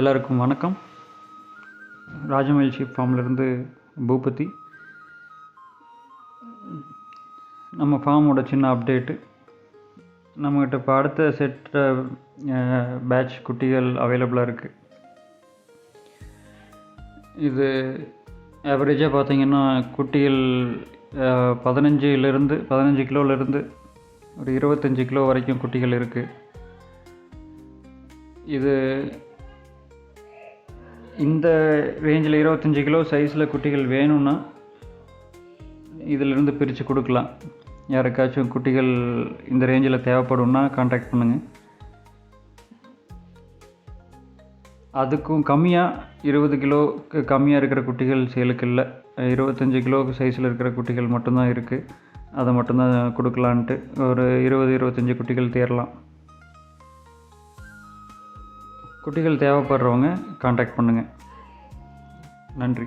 எல்லாருக்கும் வணக்கம். ராஜமயில் ஷீப் ஃபார்ம்லேருந்து பூபதி. நம்ம ஃபார்மோட சின்ன அப்டேட்டு. நம்மக்கிட்ட இப்போ அடுத்த செட் பேட்ச் குட்டிகள் அவைலபிளாக இருக்குது இது ஆவரேஜாக பார்த்தீங்கன்னா குட்டிகள் பதினஞ்சுலேருந்து பதினஞ்சு கிலோலேருந்து ஒரு இருபத்தஞ்சி கிலோ வரைக்கும் குட்டிகள் இருக்குது இது இந்த ரேஞ்சில் இருபத்தஞ்சி கிலோ சைஸில் குட்டிகள் வேணும்னா இதிலிருந்து பிரித்து கொடுக்கலாம். யாருக்காச்சும் குட்டிகள் இந்த ரேஞ்சில் தேவைப்படும்னா காண்டாக்ட் பண்ணுங்கள் அதுக்கும் கம்மியாக இருபது கிலோக்கு கம்மியாக இருக்கிற குட்டிகள் சேலுக்கு இல்லை. இருபத்தஞ்சி கிலோ சைஸில் இருக்கிற குட்டிகள் மட்டும்தான் இருக்குது அதை மட்டும்தான் கொடுக்கலான்ட்டு ஒரு இருபது இருபத்தஞ்சி குட்டிகள் தேரலாம் குட்டிகள் தேவைப்படுறவங்க காண்டாக்ட் பண்ணுங்கள் நன்றி.